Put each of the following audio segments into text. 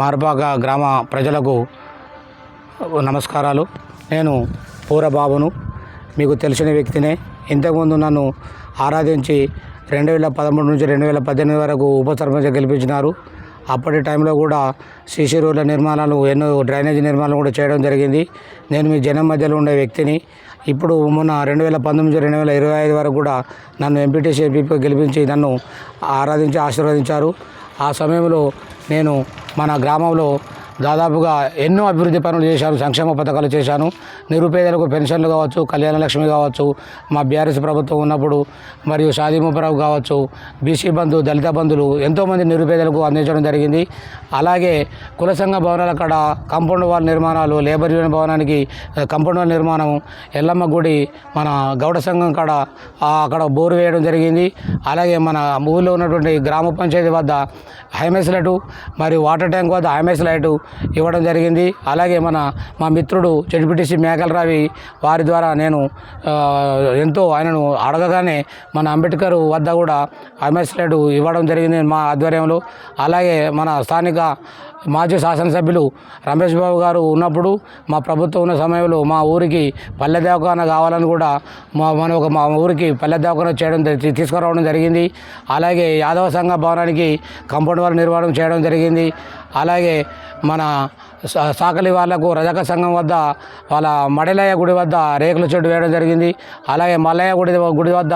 మార్బాగ గ్రామ ప్రజలకు నమస్కారాలు. నేను పూరబాబును. మీకు తెలిసిన వ్యక్తినే. ఇంతకుముందు నన్ను ఆరాధించి రెండు వేల పదమూడు నుంచి రెండు వేల పద్దెనిమిది వరకు ఉప సర్పంచ్ గెలిపించినారు. అప్పటి టైంలో కూడా సీసీ రోడ్ల నిర్మాణాలు ఎన్నో డ్రైనేజీ నిర్మాణాలు కూడా చేయడం జరిగింది. నేను మీ జనం మధ్యలో ఉండే వ్యక్తిని. ఇప్పుడు మొన్న రెండు వేల పంతొమ్మిది రెండు వేల ఇరవై ఐదు వరకు కూడా నన్ను ఎంపీటీసీ ఎంపీపీ గెలిపించి నన్ను ఆరాధించి ఆశీర్వదించారు. ఆ సమయంలో నేను మన గ్రామంలో దాదాపుగా ఎన్నో అభివృద్ధి పనులు చేశాను సంక్షేమ పథకాలు చేశాను. నిరుపేదలకు పెన్షన్లు కావచ్చు కళ్యాణ లక్ష్మి కావచ్చు మా బీఆర్ఎస్ ప్రభుత్వం ఉన్నప్పుడు మరియు షాదీ కావచ్చు బీసీ బంధు దళిత బంధులు ఎంతోమంది నిరుపేదలకు అందించడం జరిగింది. అలాగే కుల సంఘ భవనాల కాడ కాంపౌండ్ వాల్ నిర్మాణాలు లేబర్ యూనియన్ భవనానికి కంపౌండ్ కాంపౌండ్ వాల్ నిర్మాణం ఎల్లమ్మ గుడి మన గౌడ సంఘం కాడ అక్కడ బోరు వేయడం జరిగింది. అలాగే మన ఊళ్ళో ఉన్నటువంటి గ్రామ పంచాయతీ వద్ద హైమెస్ లైటు మరియు వాటర్ ట్యాంక్ వద్ద హైమెస్ లైటు ఇవ్వడం జరిగింది. అలాగే మన మా మిత్రుడు జడ్పీటీసీ మేకలరావి వారి ద్వారా నేను ఎంతో ఆయనను అడగగానే మన అంబేద్కర్ వద్ద కూడా హైమెస్ ఇవ్వడం జరిగింది మా ఆధ్వర్యంలో. అలాగే మన స్థానిక మాజీ శాసనసభ్యులు రమేష్ బాబు గారు ఉన్నప్పుడు మా ప్రభుత్వం ఉన్న సమయంలో మా ఊరికి పల్లె దవాఖాన కావాలని కూడా మా మన ఒక మా ఊరికి పల్లె దవాఖాన చేయడం తీసుకురావడం జరిగింది. అలాగే యాదవ సంఘ భవనానికి కాంపౌండ్ వాల్ నిర్మాణం చేయడం జరిగింది. అలాగే మన సాకలి వాళ్ళకు రజక సంఘం వద్ద వాళ్ళ మడిలయ్య గుడి వద్ద రేకుల చెట్టు వేయడం జరిగింది. అలాగే మల్లయ్య గుడి గుడి వద్ద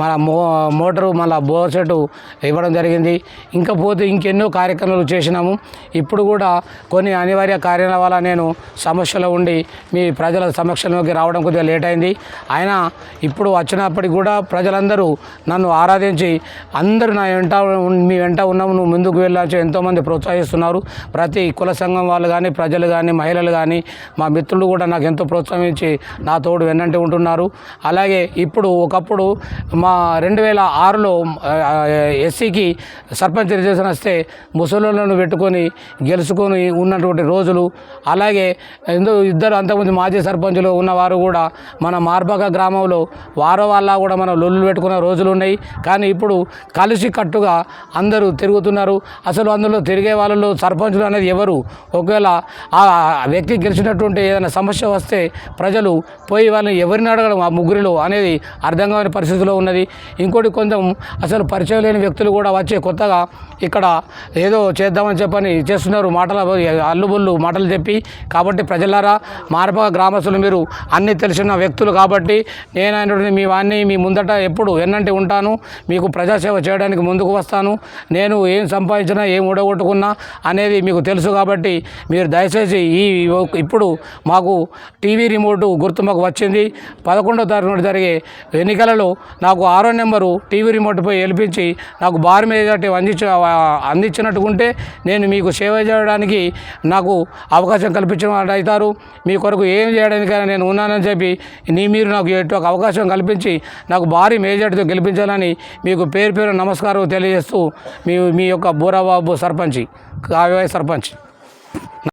మన మో మోటారు మళ్ళీ బోర్ చెట్టు ఇవ్వడం జరిగింది. ఇంకా పోతే ఇంకెన్నో కార్యక్రమాలు చేసినాము. ఇప్పుడు కూడా కొన్ని అనివార్య కార్యాల వల్ల నేను సమస్యలో ఉండి మీ ప్రజల సమక్షంలోకి రావడం కొద్దిగా లేట్ అయింది. అయినా ఇప్పుడు వచ్చినప్పటికి కూడా ప్రజలందరూ నన్ను ఆరాధించి అందరూ నా వెంట మీ వెంట ఉన్నాము. నువ్వు ముందుకు వెళ్ళాల్సి ఎంతోమంది ప్రోత్సహిస్తున్నారు. ప్రతి కుల సంఘం వాళ్ళు కానీ ప్రజలు కానీ మహిళలు కానీ మా మిత్రులు కూడా నాకు ఎంతో ప్రోత్సహించి నా తోడు వెన్నంటి ఉంటున్నారు. అలాగే ఇప్పుడు ఒకప్పుడు మా రెండు వేల ఆరులో ఎస్సీకి సర్పంచ్ రిజర్వేషన్ వస్తే ముసలోళ్ళను పెట్టుకొని గెలుచుకొని ఉన్నటువంటి రోజులు. అలాగే ఎందు ఇద్దరు అంతకుముందు మాజీ సర్పంచులు ఉన్నవారు కూడా మన మార్బగ గ్రామంలో వారో వాళ్ళ కూడా మనం లొల్లు పెట్టుకున్న రోజులు ఉన్నాయి. కానీ ఇప్పుడు కలిసి కట్టుగా అందరూ తిరుగుతున్నారు. అసలు అందులో తిరిగే వాళ్ళలో సర్పంచులు అనేది ఎవరు? ఒకవేళ ఆ వ్యక్తి గెలిచినటువంటి ఏదైనా సమస్య వస్తే ప్రజలు పోయి వాళ్ళని ఎవరిని అడగడం ఆ ముగ్గురిలో అనేది అర్థం కాని పరిస్థితిలో ఉన్నది. ఇంకోటి కొంచెం అసలు పరిచయం లేని వ్యక్తులు కూడా వచ్చే కొత్తగా ఇక్కడ ఏదో చేద్దామని చెప్పని చేస్తున్నారు. మాటల అల్లుబుల్లు మాటలు చెప్పి కాబట్టి ప్రజలారా మార్పక గ్రామస్తులు మీరు అన్ని తెలిసిన వ్యక్తులు కాబట్టి నేను మీ వాడిని మీ ముందట ఎప్పుడు ఎన్నంటి ఉంటాను. మీకు ప్రజాసేవ చేయడానికి ముందుకు వస్తాను. నేను ఏం సంపాదించినా ఏం ఊడగొట్టుకున్నా అనేది మీకు తెలుసు కాబట్టి మీరు మీరు దయచేసి ఈ ఇప్పుడు మాకు టీవీ రిమోట్ గుర్తు మాకు వచ్చింది. పదకొండో తారీఖు జరిగే ఎన్నికలలో నాకు ఆరో నెంబరు టీవీ రిమోట్పై గెలిపించి నాకు బార్ మెజార్టీ అందించ అందించినట్టుకుంటే నేను మీకు సేవ చేయడానికి నాకు అవకాశం కల్పించిన అవుతారు. మీ కొరకు ఏం చేయడానికైనా నేను ఉన్నానని చెప్పి నీ మీరు నాకు ఎటు ఒక అవకాశం కల్పించి నాకు భారీ మేజార్టీతో గెలిపించాలని మీకు పేరు పేరు నమస్కారం తెలియజేస్తూ మీ మీ యొక్క బూరాబాబు సర్పంచ్ కావ్యవాయి సర్పంచ్.